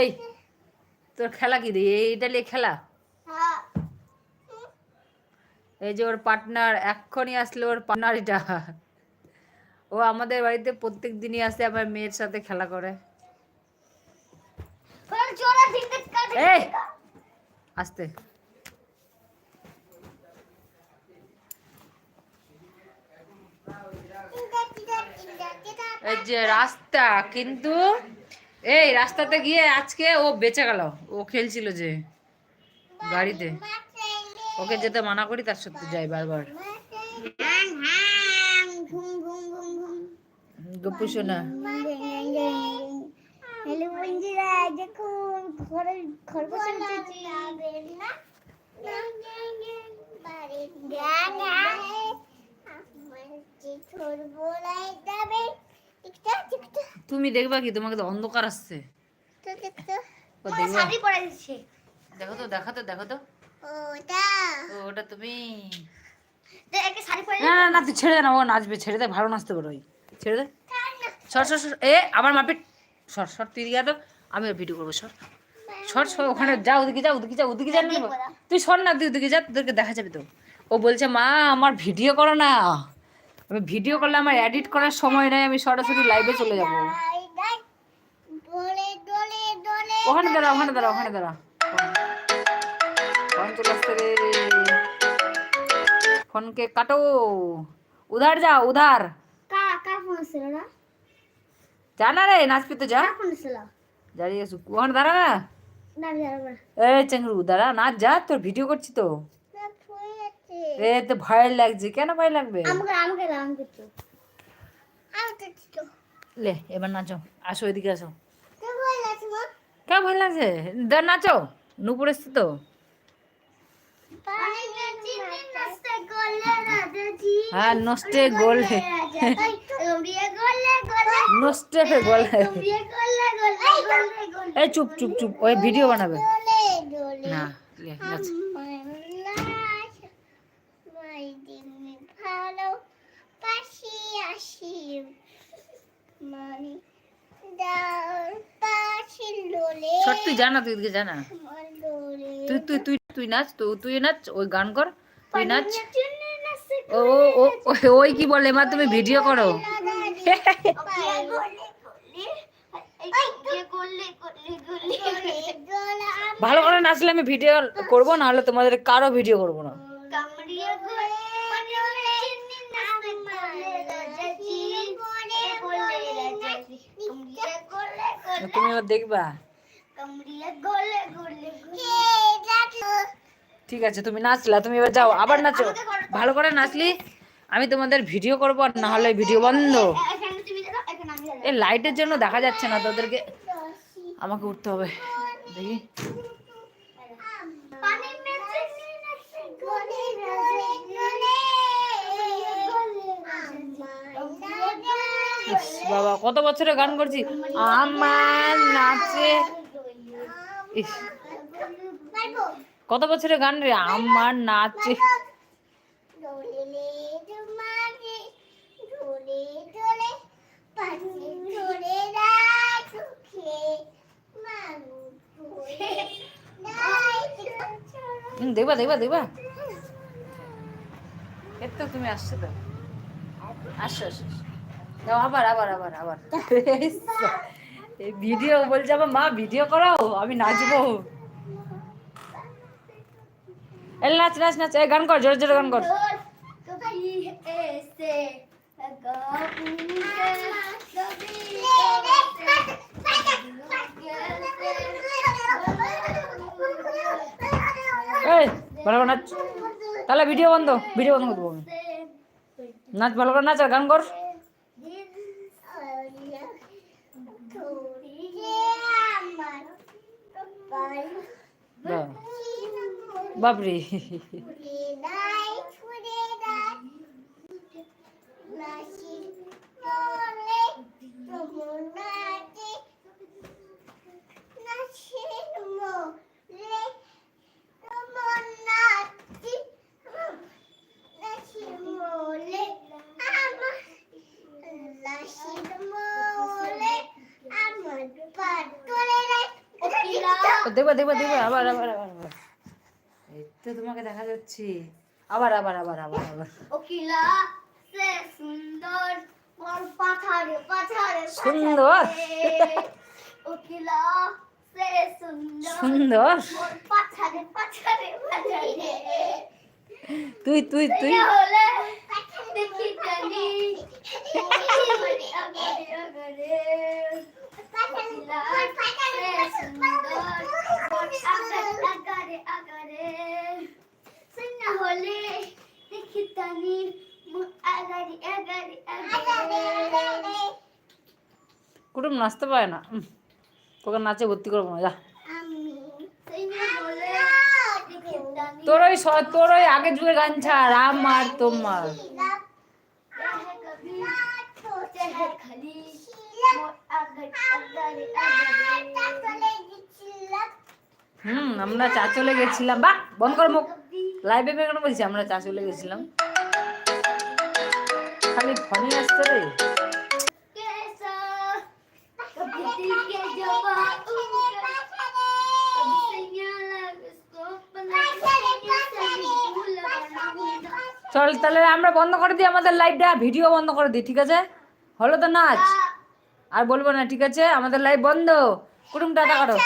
এই তোর খেলা কি দিয়ে এইটা নিয়ে খেলা? এই যে ওর পার্টনার এক্ষুনি আসলে ওর পার্টনার এটা ও আমাদের বাড়িতে প্রত্যেক দিনই আসে আমার মেয়ের সাথে খেলা করে। এই আসতে। এই যে রাস্তা কিন্তু এই, রাস্তাতে গিয়ে আজকে ও বেঁচে গেল। ও খেলছিল যে গাড়িতে। ওকে যেতে মানা করি, তার সত্যি যাই বারবার। গপু শোনা। খরগোশ তুমি দেখবা কি তোমাকে তো অন্ধকার আসছে। দেখো তো দেখো তো দেখো তো ওটা। তুমি। না না না তুই ছেড়ে দে না ও নাচবে ছেড়ে দে ভালো নাচতে পারো ছেড়ে দে। সর সর সর। এ আমার মাপিট সর সর তুই দিকে তো। আমি ভিডিও করব সর। সর সর ওখানে যা ওদিকে যা ওদিকে যা ওদিকে যা তুই সর না তুই ওদিকে যা তোদেরকে দেখা যাবে তো। ও বলছে মা আমার ভিডিও করো না। আমি ভিডিও করলে আমার এডিট করার সময় নাই আমি সরাসরি লাইভে চলে যাব। ওখানে দাঁড়া ওখানে দাঁড়া ওখানে দাঁড়া ফোন চলে আসছে রে। ফোনকে কাটো। উধার যা উধার। যা না? রে নাচবি তো যা। দাঁড়িয়ে ওখানে দাঁড়া না। এই চেঙ্গরু দাঁড়া নাচ যা তোর ভিডিও করছি তো। এ তো ভয় লাগছে। কেন ভয় লাগবে? লে এবার নাচো আসো এদিকে আসো। কেন ভয় লাগছে দা নাচো নুপুর এসছে তো। হ্যাঁ নষ্টে গোল নষ্টে গোল এই চুপ চুপ চুপ। ওই ভিডিও বানাবে। না নাচ ভালো পাশি আসি মানে তুই জানা তুই জানা তুই তুই তুই তুই নাচ তো তুই নাচ ওই গান কর তুই নাচ। ও ও ও- ওই কি বলে মা তুমি ভিডিও করো। ভালো করে নাচলে আমি ভিডিও করব না হলে তোমাদের কারও ভিডিও করব না। তুমি দেখবা। ঠিক আছে তুমি নাচলা তুমি এবার যাও আবার নাচো। ভালো করে নাচলি আমি তোমাদের ভিডিও করব আর না হলে ভিডিও বন্ধ। এই লাইটের জন্য দেখা যাচ্ছে না তোদেরকে। আমাকে উঠতে হবে। দেখি। বাবা কত বছরে গান করছি? আমার নাচে ইস। কত বছরে গান রে? আমার নাচে দোলে তোমারে দোলে দোলে পানি দোলে রাখে মানু দোলে নাই হুম, দেখবা দেখবা দেখবা। এর তো তুমি আসছো তো। আসো আসো। যাও আবার আবার আবার আবার। এই ভিডিও বলছে আমার মা, ভিডিও করাও, আমি নাচবো। এই নাচ নাচ নাচ এই গান কর, জোরে জোরে গান কর। এই, ভালো করে নাচ। তাহলে ভিডিও বন্ধ ভিডিও বন্ধ করে দেবো। নাচ, ভালো করে নাচ আর গান কর। বাহ, দেখবে দেখবে দেখবে আবার আবার আবার আবার। এই তো তোমাকে দেখা যাচ্ছে। আবার আবার আবার আবার আবার। ওকিলা সে সুন্দর মোর পাথারে পাথারে সুন্দর? ওকিলা সে সুন্দর সুন্দর। মোর পাথারে পাথারে পাথারে। তুই তুই তুই। হলে দেখি জানি আগরে আগরে ওকিলা সে সুন্দর মোর আগরে আগরে আগরে সুন্না হলে দেখি জানি মোর আগরে আগরে আগরে কুটুম নাচতে পারে না। তোকে নাচে ভর্তি করব না যা। তোর ওই তোর ওই আগের যুগের গান ছাড় আমার তোমার। হুম আমরা চা চলে গেছিলাম। বাহ বন্ধ কর মুখ। লাইভে বেগানো বলছি আমরা চা চলে গেছিলাম। খালি ফোনে আসতে রে। চল তাহলে আমরা বন্ধ করে দিই, আমাদের লাইভটা ভিডিও বন্ধ করে দিই, ঠিক আছে? হলো তো নাচ। আর বলব না, ঠিক আছে? আমাদের লাইভ বন্ধ। কুটুম, টাটা করো।